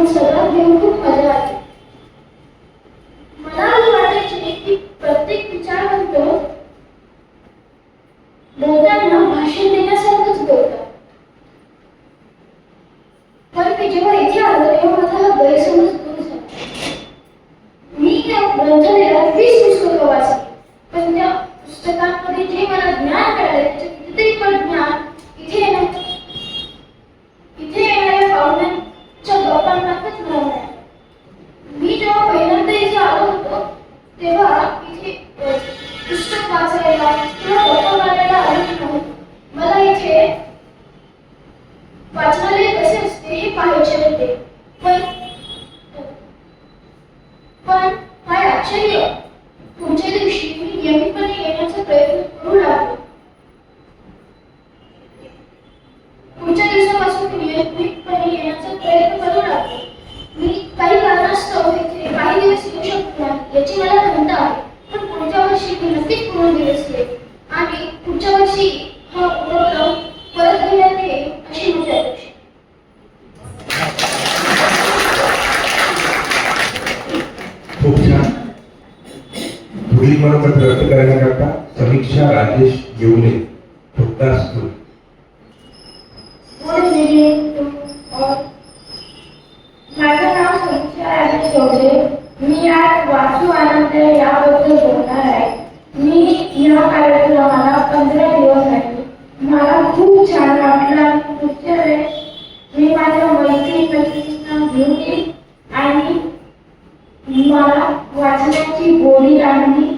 आपण सर्वात घेऊन खूप मजा मला असं वाटायचे की प्रत्येक विचारवंत बोलताना भाषण देण्यासारखंच बोलतात. पण मी जेव्हा इथे आलो तेव्हा माझा हा गैरसमज दूर झाला. मी त्या ग्रंथालयात वीस पुस्तकं वाचली. पण त्या पुस्तकांमध्ये जे मला ज्ञान मिळाले त्याचे कितीतरी पण ज्ञान इथे येण्या इथे येणाऱ्या लोकांनाच गप्पांमार्फत आहे. मी जेव्हा पहिल्यांदा इथे आलो होतो तेव्हा इथे पुस्तक वाचायला किंवा गप्पा मारायला आलो नव्हतो. मला इथे वाचनालय कसे असते हे पाहायचे होते. पण पण काय आश्चर्य पुढच्या दिवशी मी नियमितपणे येण्याचा प्रयत्न करू लागलो. पुढच्या दिवसापासून मी घरी येण्याचा प्रयत्न करू लागलो मी काही कारणास्तव इथे काही दिवस येऊ शकतो याची मला खंत आहे. पण पुढच्या वर्षी मी नक्कीच पूर्ण दिवस येईल आणि पुढच्या वर्षी हा उपक्रम परत घेण्यात येईल अशी माझी अपेक्षा खूप छान पुढील मनोगत व्यक्त करण्याकरता समीक्षा राजेश येवले फक्त school Good evening to all. माझं नाव समीक्षा राजेश चौधरी मी आज वाचू आनंद याबद्दल बोलणार आहे मी या कार्यक्रमाला पंधरा दिवस आहे मला खूप छान वाटलं आणि पुढच्या वेळेस मी माझ्या मैत्री मैत्रिणींना घेऊन येईल आणि मला वाचण्याची गोडी लागली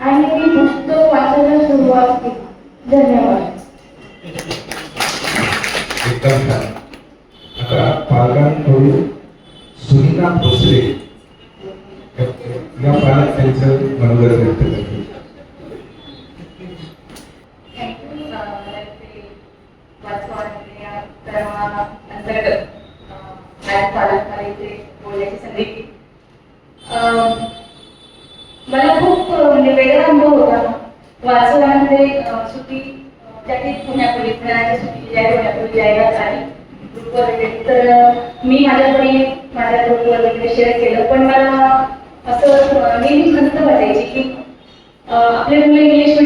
आणि मी पुस्तक वाचायला सुरुवात केली धन्यवाद एकदम छान आता पालकांकडून सुनीता भोसले या पालक त्यांचं मनोगत व्यक्त करतील मला खूप अ, म्हणजे वेगळा अनुभव होता वाचवामध्ये सुट्टी त्याची पुण्यापूर्वी पुण्याची सुट्टी ज्या पुण्यापूर्वी जाहिरात झाली ग्रुपवर वगैरे तर अ, मी माझ्या बहिणी माझ्या ग्रुपवर वगैरे शेअर केलं पण मला असं अ, नेहमी खंत वाटायची की अ, आपले मुलं इंग्लिश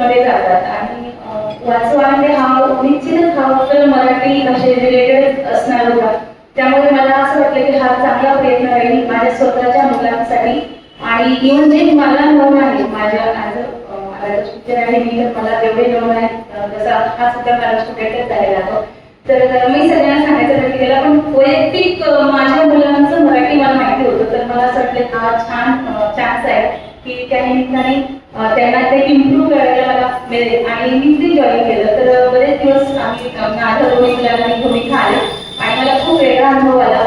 मध्ये जातात. आणि अ, वाचवामध्ये हा निश्चितच हा उत्तर मराठी भाषे रिलेटेड असणार होता. त्यामुळे मला असं वाटलं की हा चांगला प्रयत्न राहील माझ्या स्वतःच्या मुलांसाठी. आणि इव्हन जे मला नोंद आहे माझ्या ॲज अ टीचर आहे मी तर मला जेवढे नोंद आहे जसा हा सुद्धा मला स्टुडंटच झालेला तर मी सगळ्यांना सांगायचं म्हणजे प्रयत्न केला पण वैयक्तिक माझ्या मुलांचं मराठी मला माहिती होतं. तर मला असं वाटलं हा छान चान्स आहे की त्या निमित्ताने त्यांना ते इम्प्रूव्ह करायला मला मिळेल. आणि मी ते जॉईन केलं. तर बरेच दिवस आम्ही माझ्या दोन्ही मी भूमिका आली आणि मला खूप वेगळा अनुभव आला.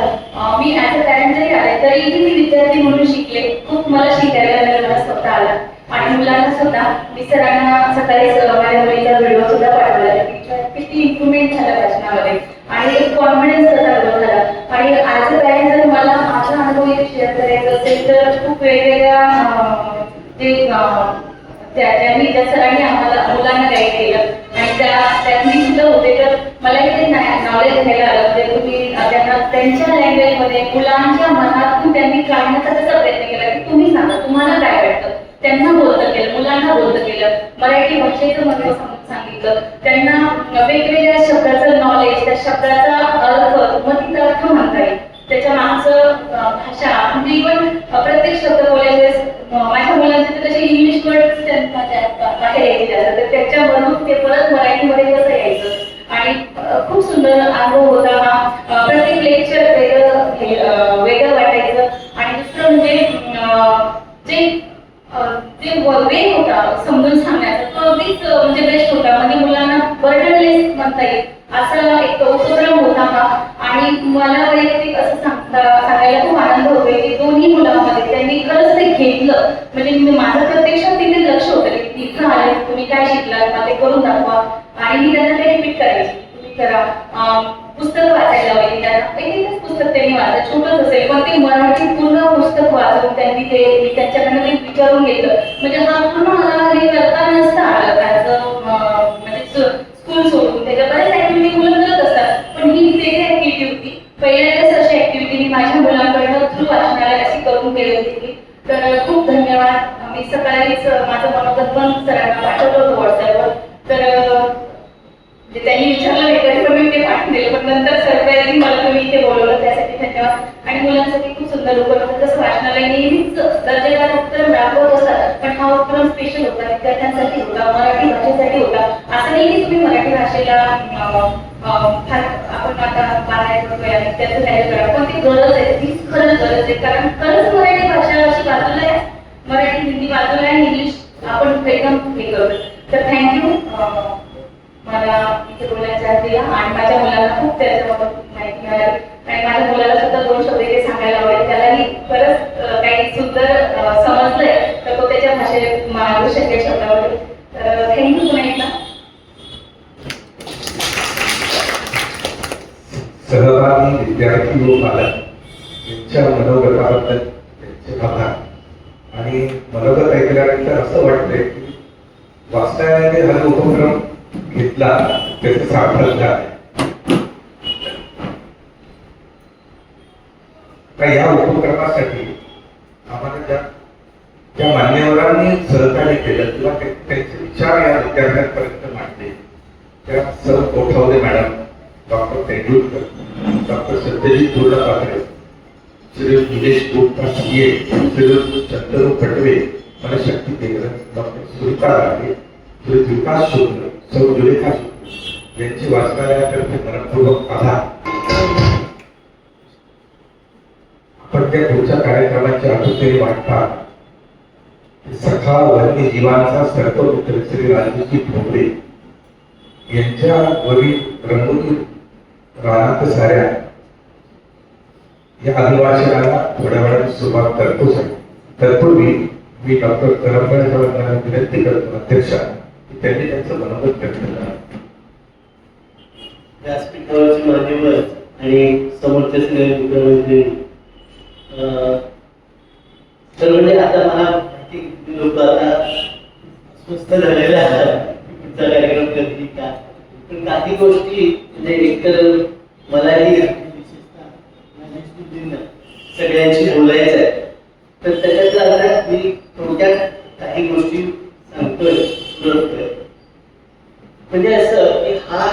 मी ॲज अ पॅरेंट जरी आले तरीही मी विद्यार्थी म्हणून शिकले. खूप मला शिकायला मिळालं मला स्वतः आला. आणि मुलांना सुद्धा मी सरांना सकाळी माझ्या मुलीचा व्हिडिओ सुद्धा पाठवला. किती इम्प्रुव्हमेंट झालं वाचनामध्ये आणि एक कॉन्फिडन्स कसा ग्रो झाला. आणि ॲज अ पॅरेंट जर मला माझा अनुभव शेअर करायचा असेल तर खूप वेगवेगळ्या ते त्यांनी त्या सरांनी आम्हाला मुलांना गाईड केलं. आणि त्या त्यांनी सुद्धा होते तर मलाही ते नॉलेज घ्यायला आलं म्हणजे तुम्ही त्यांना त्यांच्या लँग्वेजमध्ये मुलांच्या मनातून त्यांनी काढण्याचा कसा प्रयत्न केला की तुम्ही सांगा तुम्हाला काय वाटतं? त्यांना बोलतं केलं मुलांना बोलतं केलं. मराठी भाषेचं महत्त्व सांगितलं. त्यांना वेगवेगळ्या शब्दाचं नॉलेज त्या शब्दाचा अर्थ मग अर्थ म्हणता येईल. त्याच्या मागचं भाषा म्हणजे इव्हन प्रत्येक शब्द बोलायचे माझ्या मुलांचे तर तसे इंग्लिश वर्ड त्यांना बाहेर यायचे तर त्याच्यावरून ते परत मराठीमध्ये कसं यायचं? आणि खूप सुंदर अनुभव होता हा. प्रत्येक लेक्चर वेगळं हे, वेगळं वाटायचं. आणि दुसरं म्हणजे जे जे वे होता समजून सांगण्याचा तो अगदीच म्हणजे बेस्ट होता. म्हणजे मुलांना बर्डनलेस म्हणता येईल. असा एक उपक्रम होता हा आणि मला वैयक्तिक असं सांगता सांगायला खूप आनंद होतोय की दोन्ही मुलांमध्ये त्यांनी खरंच ते घेतलं. म्हणजे मी- माझं प्रत्यक्षात तिथे लक्ष होतं की तिथं आले तुम्ही काय शिकलात मला ते करून दाखवा. आणि मी त्यांना ते रिपीट करायची. तुम्ही करा. पुस्तक वाचायला लावायची त्यांना एकच पुस्तक त्यांनी वाचलं छोटंच असेल पण ते मराठी पूर्ण पुस्तक वाचून त्यांनी ते त्यांच्याकडनं ते विचारून घेतलं. म्हणजे हा पूर्ण मला हे करता नसतं आलं त्याचं अं, म्हणजे स्कूल सोडून त्याच्या बऱ्याच ऍक्टिव्हिटी मुलं करत असतात पण ही वेगळी ऍक्टिव्हिटी होती पहिल्या वेळेस अशी ऍक्टिव्हिटी मी माझ्या पण सरांना पाठवलं होतं व्हॉट्सअपवर तर अं, म्हणजे त्यांनी विचारलं नाही तरी पण मी ते पाठवून दिलं पण नंतर सरप्राईजिंग मला तुम्ही इथे बोलवलं त्यासाठी धन्यवाद आणि मुलांसाठी खूप सुंदर उपक्रम होता तसं वाचनालय नेहमीच दर्जेदार उपक्रम राबवत असतात पण हा उपक्रम स्पेशल होता विद्यार्थ्यांसाठी होता मराठी भाषेसाठी होता असं नाही की तुम्ही मराठी भाषेला अं, अं, फार आपण आता बाहेर करतोय आणि त्याचं काय करा पण ती गरज आहे तीच खरंच गरज आहे कारण खरंच मराठी भाषा अशी बाजूला आहे मराठी हिंदी बाजूला आहे इंग्लिश आपण एकदम हे करू तर थँक्यू मला इथे बोलायला चान्स दिला आणि माझ्या मुलांना खूप त्याच्याबद्दल माहिती मिळाली आणि माझ्या मुलाला सुद्धा दोन शब्द इथे सांगायला आवडेल त्यालाही खरंच अं, काही सुंदर अं, समजलंय तर तो त्याच्या भाषेत मागू शकेल शब्दावर तर थँक्यू पुन्हा एकदा सहभागी विद्यार्थी व पालक यांच्या मनोगताबद्दल त्यांचे आभार आणि मनोगत ऐकल्यानंतर असं वाटतंय की वाचनालयाने हा जो उपक्रम घेतला त्याचं सार्थक झालं का या उपक्रमासाठी आम्हाला ज्या ज्या मान्यवरांनी सहकार्य केलं किंवा ते- त्यांचे विचार या विद्यार्थ्यांपर्यंत मांडले. त्या sir Kothawale madam. Doctor Tendulkar doctor Satyajit Durga Shri Nilesh Gupta CA Shri Chandru Patwe Manashakti Kendra doctor Surita रागे श्री विकास शुक्ल सौ जुलेखा शुक्ल यांची वाचनालयातर्फे मनपूर्वक आभार. आपण त्या पुढच्या कार्यक्रमाची आतुरतेने वाटतात सखा वन्यजीवांचा सर्पपुत्र श्री राजूजी भोगडे यांच्या वरील रंगोली रानात साऱ्या. या अभिभाषणाला थोड्या वेळात सुरुवात करतो आहे तत्पूर्वी मी डॉक्टर करंबळे साहेबांना विनंती करतो अध्यक्षा. त्यांनी त्यांचं मनोगत व्यक्त करा व्यासपीठावरचे मान्यवर आणि समोरचे सगळे म्हणजे आता मला लोक आता स्वस्थ झालेले आहेत. पुढचा कार्यक्रम करतील का पण काही गोष्टी म्हणजे एकतर मलाही विशेषतः सगळ्यांशी बोलायचं आहे तर त्याच्यात आता मी थोडक्यात काही गोष्टी सांगतोय बोलतोय म्हणजे असं की हा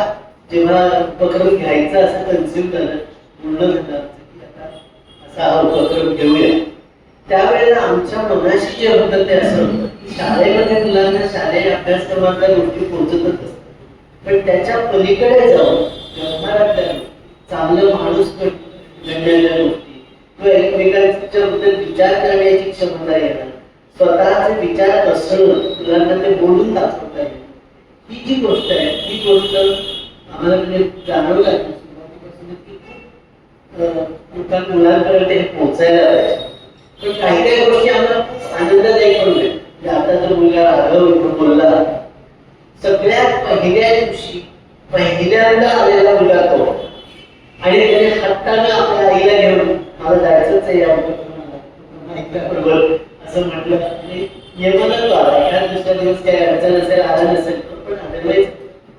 जेव्हा उपक्रम घ्यायचा असं कन्सिव्ह झालं पूर्ण झालं असं असा हा उपक्रम घेऊया. त्यावेळेला आमच्या मनाशी जे होतं ते असं होतं. की शाळेमध्ये मुलांना शालेय अभ्यासक्रमातल्या गोष्टी पोहोचतच असतात. पण त्याच्या पलीकडे जाऊन व्यवहारातल्या चांगलं माणूस घडण्याच्या गोष्टी किंवा एकमेकांच्या बद्दल विचार करण्याची क्षमता येणं स्वतःचे विचार असणं मुलांना ते बोलून दाखवता येईल. ही जी गोष्ट आहे ही गोष्ट आम्हाला म्हणजे जाणवलं लागली की खूप मुलांपर्यंत हे पोहोचायला पाहिजे. काही काही गोष्टी आम्हाला खूप आनंददायी करून म्हणजे आता जर मुलगा राघव इथं बोलला सगळ्यात पहिल्या दिवशी पहिल्यांदा आलेला मुलगा तो. आणि त्याने हट्टानं आपल्या आईला घेऊन मला जायचंच आहे या उपक्रमाला. असं म्हटलं. म्हणजे आणि येऊनच आला. एखाद दुसऱ्या दिवस काही अडचण असेल आला नसेल पण अदरवाईज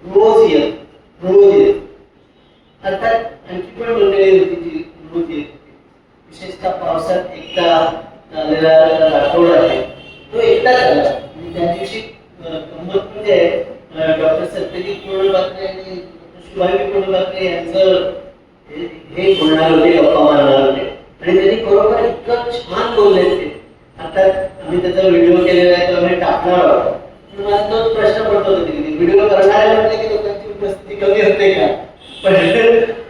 रोज येत रोज येत. अर्थात आणखी पण मंडळी होती जी रोज येत होती. विशेषतः पावसात एकटा आलेला आठवडा आहे. तो एकटाच आला आणि त्या दिवशी गंमत म्हणजे डॉक्टर सत्यजित पूर्णबात्रे आणि डॉक्टर शुभांगी यांचं हे- बोलणार होते गप्पा मारणार होते. आणि त्यांनी खरोखर इतकं छान बोलले ते. आता आम्ही त्याचा व्हिडिओ केलेला आहे तो आम्ही टाकणार आहोत. पण मला तोच प्रश्न पडतो होता की व्हिडिओ करणारे म्हटले की लोकांची उपस्थिती कमी होते का? पण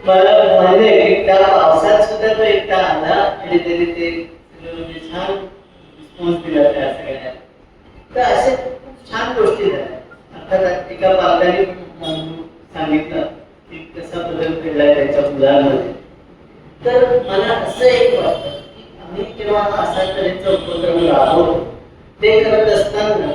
मला मान्य आहे की त्या पावसात सुद्धा तो एकटा आला आणि त्याने ते सगळं म्हणजे छान रिस्पॉन्स दिला त्या सगळ्या तर असे खूप छान गोष्टी झाल्या. अर्थात एका पालकाने सांगितलं की कसा बदल घडलाय त्यांच्या मुलांमध्ये. तर मला असं एक वाटतं की आम्ही जेव्हा असा तऱ्हेचा उपक्रम राबवतो ते करत असताना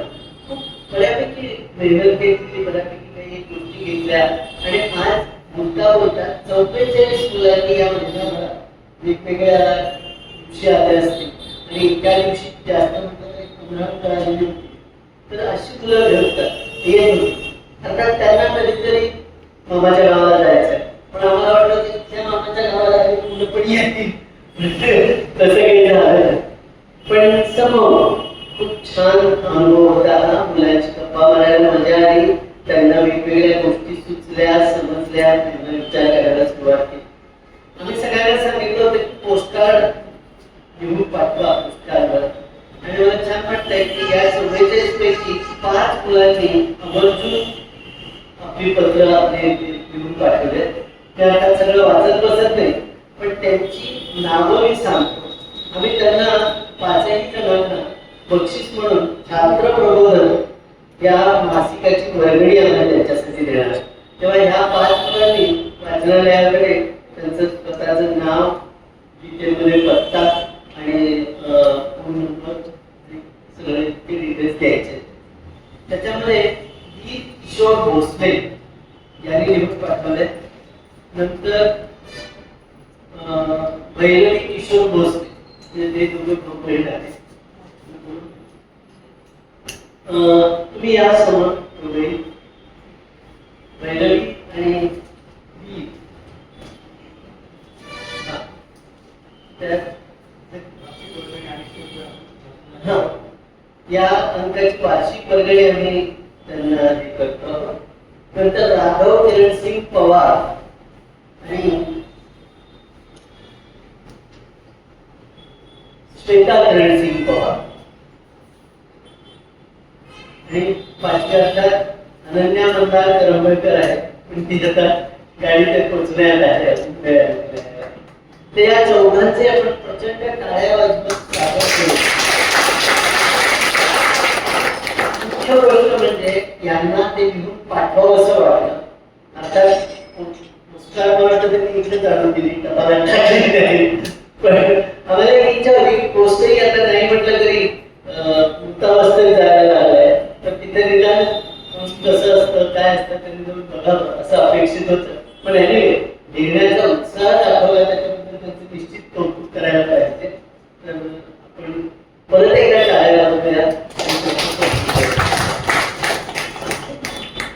खूप बऱ्यापैकी मेहनत घेतली बऱ्यापैकी काही गोष्टी घेतल्या आणि आज बोलता बोलता चौवेचाळीस मुलांनी या महिन्याभरात वेगवेगळ्या दिवशी आल्या असतील आणि एका दिवशी जास्त म्हटलं तर होती. तर अशी मुलं घडतात हे आता अर्थात त्यांना कधीतरी मामाच्या गावाला जायचं पण आम्हाला वाटलं की त्या मामाच्या गावाला मुलं पण येतील. तसं काही झालं पण समोर खूप छान अनुभव होता मुलांना मुलांची आवर्जून आपली पत्र आपले लिहून पाठवले ते आता सगळं वाचत बसत नाही पण त्यांची नावं मी सांगतो आम्ही त्यांना पाचही जणांना बक्षीस म्हणून छात्र प्रबोधन या मासिकाची वर्गणी आम्हाला त्यांच्यासाठी देणार आहे. तेव्हा ह्या पाच मुलांनी वाचनालयाकडे त्यांचं स्वतःचं नाव डिटेलमध्ये पत्ता आणि अं, फोन नंबर सगळे ते डिटेल्स द्यायचे त्याच्यामध्ये डी किशोर भोसले यांनी लिहून पाठवले नंतर अं, किशोर भोसले. ते- दोघे भाऊ आहेत. अं, तुम्ही या समोर दोघेही. आणि बी. या अंकाची वार्षिक वर्गणी आम्ही त्यांना हे करतो. नंतर राघव किरण सिंग पवार आणि श्वेता किरण सिंग पवार. आणि पाचव्या अर्थात अनन्या मंदार करंबळकर आहे. पण ती आता तर पोचण्यात आहे. ते या चौघांचे आपण प्रचंड टाळ्या वाजवत स्वागत करू. मुख्य गोष्ट म्हणजे यांना ते लिहून पाठवावं असं वाटलं. अर्थात पुस्तकात मला वाटतं त्यांनी इकडे जाणून दिली. टपालात टाकली त्यांनी. पण आम्हाला एक इच्छा होती की पोस्टही आता नाही म्हटलं तरी अं, मुक्तावस्थेत जायला लागलाय. तर तिथे निदान कसं असतं काय असतं त्यांनी बघावं असं अपेक्षित होतं. पण याने लिहिण्याचा उत्साह दाखवला त्याच्या त्यांचं निश्चित कौतुक करायला पाहिजे तर आपण परत एकदा टाळायला बघूया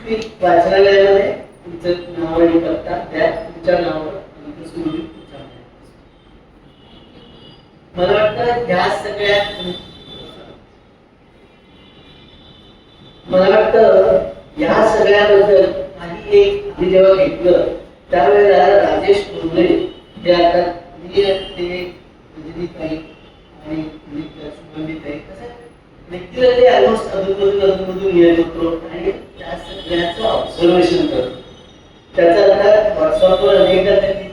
मी वाचनालयामध्ये तुमचं नाव आणि पत्ता द्या तुमच्या नावावर मला वाटतं ह्या सगळ्या मला वाटतं ह्या सगळ्याबद्दल काही एक आम्ही जेव्हा घेतलं त्यावेळेला राजेश कुंबळे जे आता ते रजनी आणि मी आहे कसं? व्यक्तीला ऑलमोस्ट अधूनमधून अधूनमधून येत होतो आणि त्या सगळ्याचं ऑब्झर्वेशन करतो त्याचा आता व्हॉट्सअपवर अनेकदा त्यांनी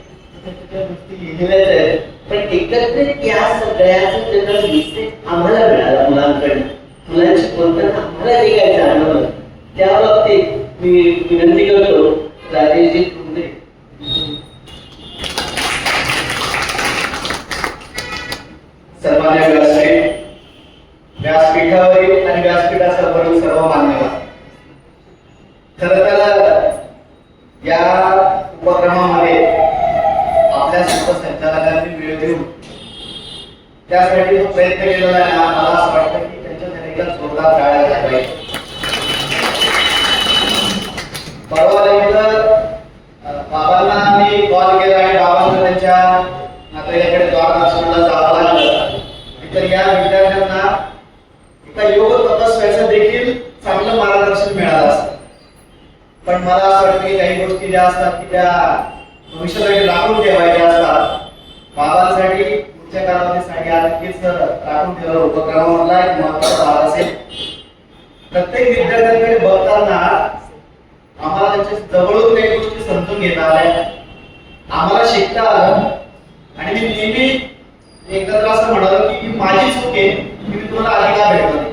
गोष्टी लिहिलेल्याच आहेत पण एकत्रित या सगळ्याचं त्यांना मेसेज आम्हाला मिळाला मुलांकडनं. मुलांशी बोलताना आम्हाला जे काय जाणवलं त्या बाबतीत मी विनंती करतो राजेशजी कुंडे सन्मान्य व्यासपीठ व्यासपीठावरील आणि व्यासपीठासमोरील सर्व मान्यवर खर तर या उपक्रमामध्ये आपल्या सर्व संचालकांनी वेळ देऊन त्यासाठी जो प्रयत्न केलेला आहे ना, मला असं वाटतं की त्यांच्या एकदा जोरदार टाळ्या झाल्या पाहिजे परवा नेमकं अं, बाबांना मी कॉल केला आणि बाबांना त्यांच्या नातेवाईकडे द्वारदर्शनाला जावं लागलं तर या विद्यार्थ्यांना एका योग तपस्व्याचं देखील चांगलं मार्गदर्शन मिळालं असतं पण मला असं वाटतं की काही गोष्टी ज्या असतात की त्या भविष्यासाठी राखून ठेवायच्या असतात. बाबांसाठी पुढच्या कालावधीसाठी नक्कीच राखून ठेवलं उपक्रमामधला एक महत्त्वाचा भाग असेल. प्रत्येक विद्यार्थ्यांकडे बघताना आम्हाला त्यांच्या जवळून काही गोष्टी समजून घेता आल्या. आम्हाला शिकता आलं. आणि मी नेहमी एकत्र असं म्हणालो की माझी चूक आहे की मी तुम्हाला अधिकार भेटतो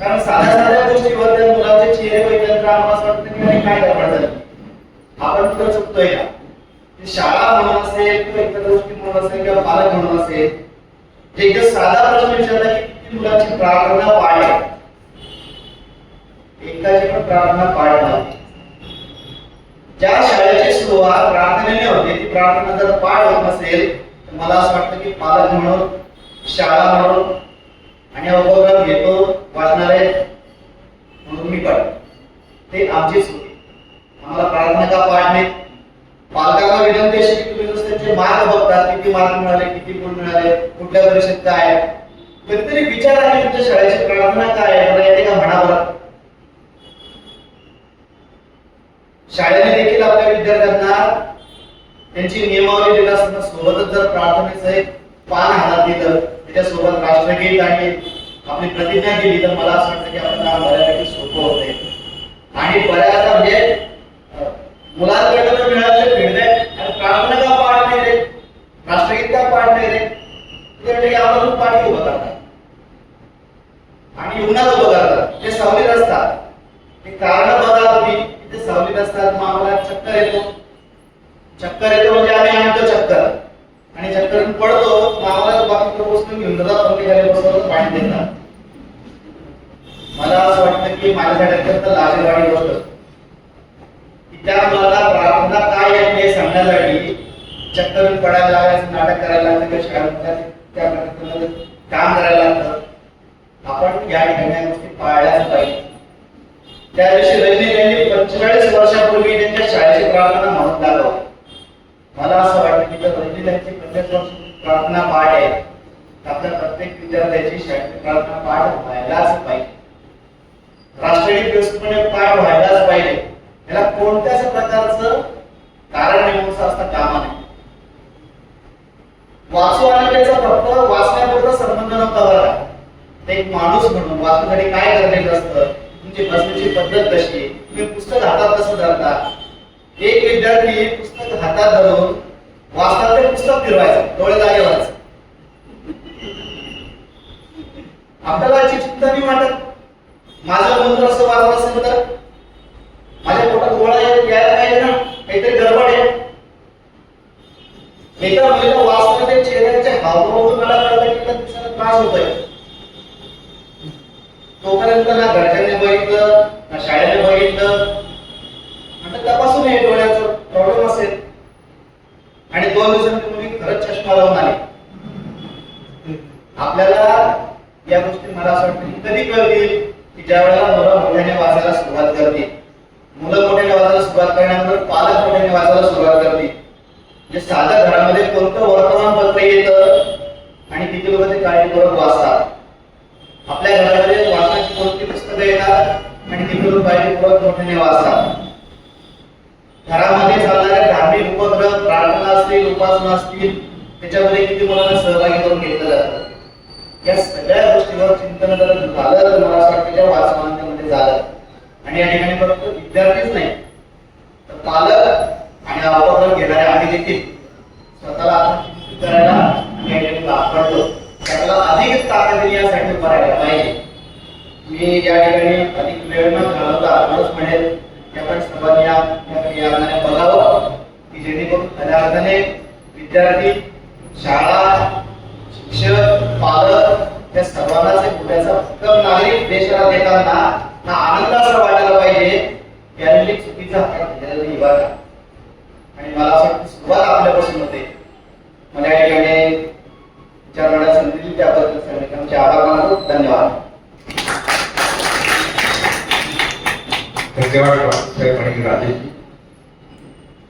कारण साध्या साध्या गोष्टीवर त्या मुलाचे चेहरे बघितल्यानंतर आम्हाला असं वाटतं की काय गडबड झाली? आपण कुठं चुकतोय का? शाळा म्हणून असेल किंवा इतर गोष्टी म्हणून असेल किंवा पालक म्हणून असेल जे एकदा साधा प्रश्न विचारला की किती मुलाची प्रार्थना पाळली? एकदाची पण प्रार्थना पाळ ज्या शाळेची सुरुवात प्रार्थनेने होते ती प्रार्थना जर पाळ होत नसेल तर मला असं वाटतं की पालक म्हणून शाळा म्हणून आणि हा उपक्रम घेतो वाचनालय. म्हणून मी पण ते आमचीच होती. आम्हाला प्रार्थना का पाठ नाही? पालकांना विनंती अशी की तुम्ही नुसते त्यांचे मार्क बघतात किती मार्क मिळाले किती गुण मिळाले कुठल्या परीक्षेत काय आहे. कधीतरी विचार आहे तुमच्या शाळेची प्रार्थना काय आहे? मला येते का म्हणावं? शाळेने देखील आपल्या विद्यार्थ्यांना त्यांची नियमावली दिला असताना सोबतच जर प्रार्थनेचं एक पान हातात दिलं त्याच्यासोबत राष्ट्रगीत आहे आपली प्रतिज्ञा केली तर मला असं वाटतं की आपण काम बऱ्यापैकी सोपं होते आणि बऱ्याचदा म्हणजे अं, मुलांकडनं मिळालेले फीडबॅक आणि प्रार्थना का पाठ नाही रे राष्ट्रगीत का पाठ नाही रे ते म्हणजे की आम्हाला खूप पाठी उभं करतात आणि उन्हात उभं करतात ते सावलीत असतात ते कारण बघा तुम्ही की ते सावलीत असतात मग आम्हाला चक्कर येतो चक्कर येतो म्हणजे आम्ही आणतो चक्कर आणि चक्कर पडतो मग आम्हाला बाकी बसून घेऊन जातात पंखे बसवून पाणी देतात मला असं वाटतं की माझ्यासाठी अत्यंत लाजेवाडी गोष्ट की त्या मुलाला प्रार्थना काय येत नाही सांगण्यासाठी चक्कर पडायला लागायचं नाटक करायला लागतं किंवा शाळेत त्या पद्धतीनं काम करायला लागतं आपण या ठिकाणी त्या दिवशी रजनी त्यांनी पंचेचाळीस वर्षापूर्वी त्यांच्या शाळेची प्रार्थना म्हणून झालं मला असं वाटतं की जर रजनी त्यांची प्रत्येक प्रार्थना पाठ आहे. आपल्या प्रत्येक विद्यार्थ्याची शाळेची प्रार्थना पाठ व्हायलाच पाहिजे. राष्ट्रीय दिवसपणे पाठ व्हायलाच पाहिजे. याला कोणत्याच प्रकारचं कारण नेमून असता कामा नाही. वाचू आणि त्याचा फक्त वाचण्यापुरता संबंध नव्हता बरं. एक माणूस म्हणून वाचण्यासाठी काय गरजेचं असतं? तुमची बसण्याची पद्धत कशी तुम्ही पुस्तक हातात कसं धरता? एक विद्यार्थी पुस्तक हातात धरून वाचतात ते पुस्तक फिरवायचं डोळे जागेवरच आपल्याला याची चिंता नाही वाटत? माझं मन असं वाचत असेल तर? माझ्या पोटात गोळा यायला पाहिजे ना? काहीतरी गडबड आहे. एका मुलीला वाचलं ते चेहऱ्याचे हावभाव मला कळलं की त्या दिवसाला त्रास होतोय. तोपर्यंत ना घरच्यांनी बघितलं ना शाळेने बघितलं. आता तपासून हे डोळ्याचं प्रॉब्लेम असेल. आणि दोन दिवसांपूर्वी खरंच चष्मा लावून आले. आपल्याला या गोष्टी मला असं वाटतं कधी कळतील की ज्या वेळेला मुलं मोठ्याने वाचायला सुरुवात करतील. मुलं मोठ्याने वाचायला सुरुवात करण्यानंतर पालक मोठ्याने वाचायला सुरुवात करतील. म्हणजे साध्या घरामध्ये कोणतं वर्तमानपत्र येतं आणि किती लोक ते काळजीपूर्वक वाचतात? आपल्या घरामध्ये वाचनाची कोणती पुस्तकं येतात पाहिजे किती लोक काळजीपूर्वक मोठ्याने वाचतात घरामध्ये चालणारे धार्मिक उपक्रम प्रार्थना असतील उपासना असतील त्याच्यामध्ये किती मुलांना सहभागी करून घेतलं जातं? या सगळ्या गोष्टीवर चिंतन जर झालं तर मला असं वाटतं त्या वाचनांमध्ये झालं. आणि या ठिकाणी फक्त विद्यार्थीच नाही तर पालक आणि हा उपक्रम घेणारे आम्ही देखील स्वतःला आपण चिंतित करायला या ठिकाणी भाग त्याला अधिक ताकदीने यासाठी करायला पाहिजे. मी या ठिकाणी अधिक वेळ न घालवता एवढंच म्हणेल की आपण सर्वांनी या अर्थाने बघावं. की जेणेकरून खऱ्या अर्थाने विद्यार्थी शाळा शिक्षक पालक या सर्वांनाच एक मोठ्याचा उत्तम नागरिक देशाला देताना हा आनंद वाटायला पाहिजे की चुकीचा हातात घेतलेला नाही आणि मला असं वाटतं सुरुवात आपल्यापासून होते. मला या ठिकाणी विचार करण्यास संधी दिली त्याबद्दल सगळ्यांचे आभार मानतो. धन्यवाद. धन्यवाद साहेब आणि राजेशजी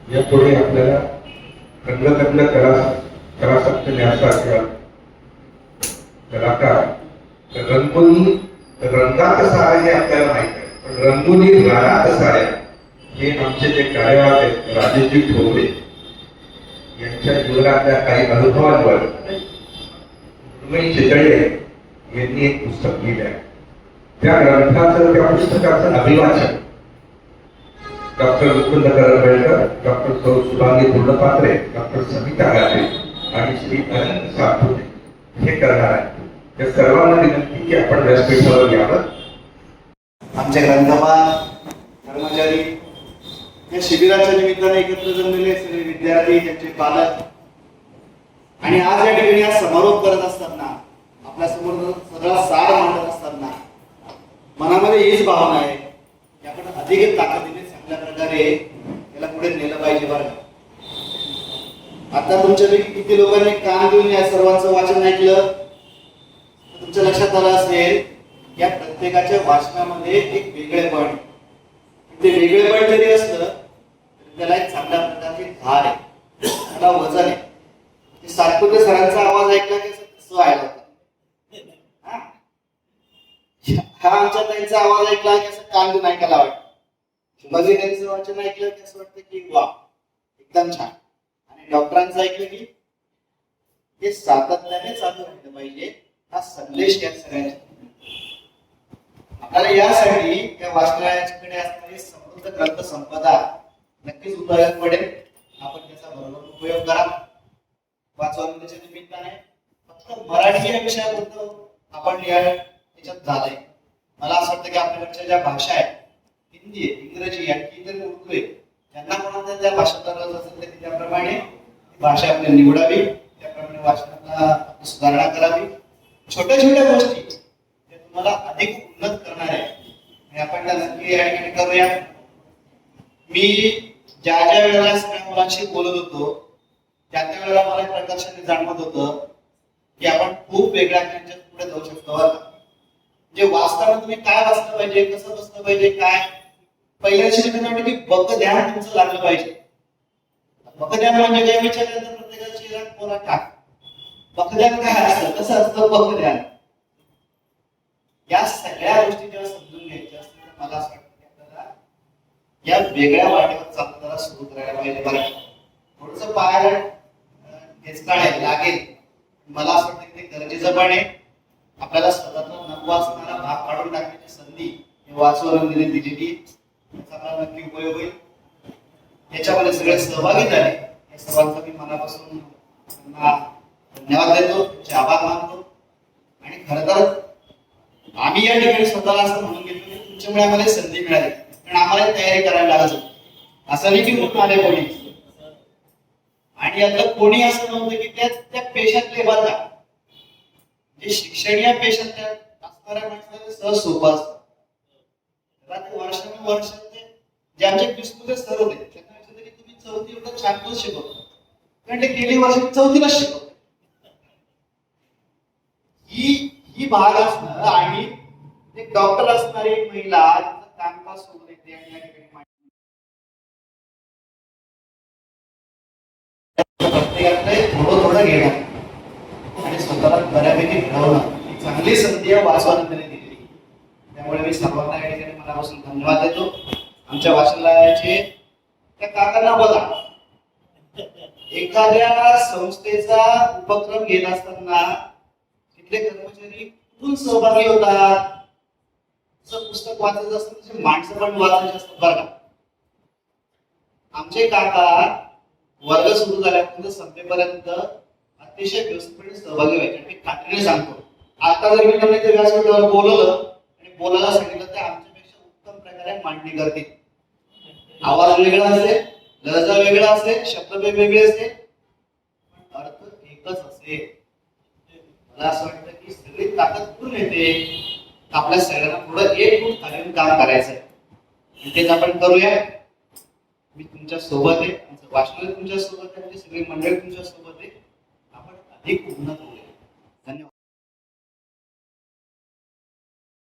यापुढे आपल्याला रंगकंड कला कलासक्त न्यासा किंवा कलाकार रंगोली रंगात साड्या हे आपल्याला माहीत आहे पण रंगोली कसा आहे हे आमचे जे कार्यवाह आहेत राजेशजी ठोंबरे यांच्या जीवनातल्या काही अनुभवांवर उर्मिळ चितळे यांनी एक पुस्तक लिहिलं आहे त्या ग्रंथाचं त्या पुस्तकाचं अभिवाचन डॉक्टर मुकुंद करंबेळकर डॉक्टर सौ सुभांगी पूर्णपात्रे डॉक्टर समिता गाते आणि श्री अनंत सातपुते. हे करणार आहेत. या सर्वांना विनंती की आपण व्यासपीठावर यावं. आमचे ग्रंथपाल कर्मचारी या शिबिराच्या निमित्ताने एकत्र जमलेले सगळे विद्यार्थी त्यांचे पालक आणि आज या ठिकाणी हा समारोप करत असताना आपल्यासमोर सगळा सार मांडत असताना मनामध्ये हीच भावना आहे की आपण अधिक ताकदीने कुठल्या प्रकारे याला पुढे नेलं पाहिजे बरं आता तुमच्यापैकी किती लोकांनी कान देऊन या सर्वांचं वाचन ऐकलं? तुमच्या लक्षात आलं असेल या प्रत्येकाच्या वाचनामध्ये एक वेगळेपण ते वेगळेपण जरी असलं तरी त्याला एक चांगल्या प्रकारची धार आहे. त्याला वजन आहे. ते सातपुते सरांचा आवाज ऐकला की असं कसं व्हायला हा? आमच्या त्यांचा आवाज ऐकला की असं कान ऐकायला आवडतं. शिवाजी त्यांचं वाचन ऐकलं की असं वाटतं की वा एकदम छान. आणि डॉक्टरांचं ऐकलं की हे सातत्याने चालू राहिलं पाहिजे हा संदेश या सगळ्यांच्या आपल्याला यासाठी या वाचनालयाकडे असणारी समृद्ध ग्रंथ संपदा नक्कीच उपयोगात पडेल. आपण त्याचा बरोबर उपयोग करा. वाचवण्याच्या निमित्ताने फक्त मराठी या विषयाबद्दल आपण या त्याच्यात झालंय मला असं वाटतं की आपल्याकडच्या ज्या भाषा आहेत हिंदी इंग्रजी आणखी इतर उर्दू आहे ज्यांना कोणाला त्या भाषेचा रस असेल त्यांनी त्याप्रमाणे भाषा आपल्याला निवडावी. त्याप्रमाणे वाचनाला सुधारणा करावी. छोट्या छोट्या गोष्टी त्या तुम्हाला अधिक उन्नत करणार आहे आणि आपण त्या नक्की या ठिकाणी करूया. मी ज्या ज्या वेळेला सगळ्या मुलांशी बोलत होतो त्या त्या वेळेला मला प्रकर्षाने जाणवत होतं की आपण खूप वेगळ्या त्यांच्या पुढे जाऊ शकतो म्हणजे वाचताना तुम्ही काय वाचलं पाहिजे कसं बसलं पाहिजे काय? पहिल्या शिक्षण म्हणजे की बक ध्यान तुमचं लागलं पाहिजे. बक ध्यान म्हणजे काय? विचारल्यानंतर प्रत्येकाच्या शरीरात कोणा टाक. बक ध्यान काय असतं? कसं असतं बक ध्यान? या सगळ्या गोष्टी जेव्हा समजून घ्यायच्या असतील मला असं वाटतं की आपल्याला या वेगळ्या वाटेवर चालताना सुरू करायला पाहिजे. मला थोडस पायाला ठेचकाळेल लागेल. मला असं वाटतं की ते गरजेचं पण आहे. आपल्याला स्वतःचा नको असणारा भाग काढून टाकण्याची संधी ही वाचवून दिलेली. त्याचा नक्की उपयोग होईल. याच्यामध्ये सगळे सहभागी झाले. या सर्वांचा मी मनापासून त्यांना धन्यवाद देतो. त्यांचे आभार मानतो. आणि खरं तर आम्ही या ठिकाणी स्वतःला असं म्हणून घेतलं की तुमच्यामुळे आम्हाला संधी मिळाली. कारण आम्हाला तयारी करायला लागत होती. असं नाही की म्हणून आले कोणी. आणि यातलं कोणी असं नव्हतं की त्या त्या पेशातले बघा जे शिक्षण या पेशातल्या असणाऱ्या माणसाला सहज सोपं असतं वर्षानुवर्ष ज्यांचे जे आमचे सर होते त्यांना विचारलं की तुम्ही चौथी एवढं छान कसं शिकवता कारण ते गेली वर्ष चौथीला शिकवते ही ही भाग असणार आणि एक डॉक्टर असणारी महिला कामकाज सोडून येते आणि या ठिकाणी मांडते. प्रत्येकाकडे थोडं थोडं घेणार. आणि स्वतःला बऱ्यापैकी घडवणार. ही चांगली संधी या वाचवानंतर दिलेली. त्यामुळे मी सर्वांना या ठिकाणी मनापासून धन्यवाद देतो. आमच्या वाचनालयाचे त्या काकांना बघा एखाद्या संस्थेचा उपक्रम घेत असताना तिथले कर्मचारी कुठून सहभागी होतात? जसं पुस्तक वाचायचं असतं तसे माणसं पण वाचायचे असतात बरं का? आमचे काका वर्ग सुरू झाल्यापासून संपेपर्यंत अतिशय व्यवस्थितपणे सहभागी व्हायचे. आणि मी खात्रीने सांगतो. आता जर मी त्यांना ते व्यासपीठावर बोलवलं आणि बोलायला सांगितलं तर आमच्यापेक्षा उत्तम प्रकारे मांडणी करतील. आवाज वेगळा असेल लहजा वेगळा असेल शब्द वेगवेगळे असेल पण अर्थ एकच असेल मला असं वाटतं की सगळी ताकद कुठून येते. आपल्या सगळ्यांना थोडं एक खाली काम करायचं आहे तेच आपण करूया. मी तुमच्यासोबत आहे आमचं वाचन तुमच्यासोबत आहे आमची सगळी मंडळी तुमच्यासोबत आहे. आपण अधिक उन्नत होऊया.